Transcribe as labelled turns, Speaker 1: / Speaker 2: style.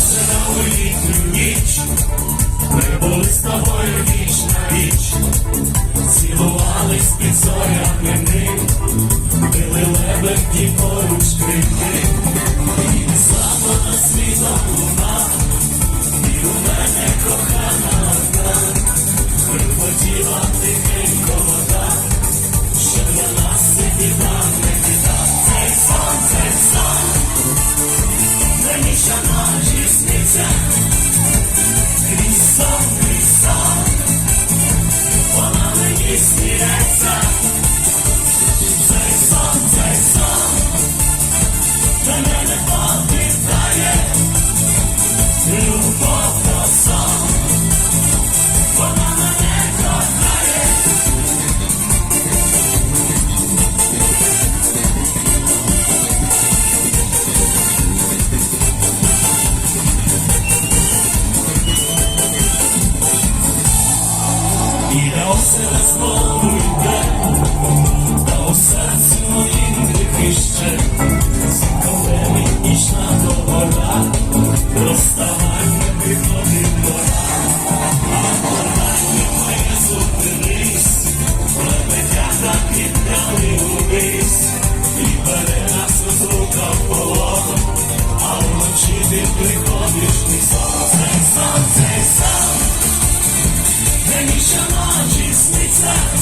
Speaker 1: Вдався на улітню ніч, ми були з тобою віч на віч, цілувались під зорями ним, били лебедні поруч крики, і слава на світла луна, і у мене кохана одна, прихотіла тихенько вода, що для нас сиділа. Усе знову йде, та у серці моїм гріхи ще, коли нічна довода, розставання Yes.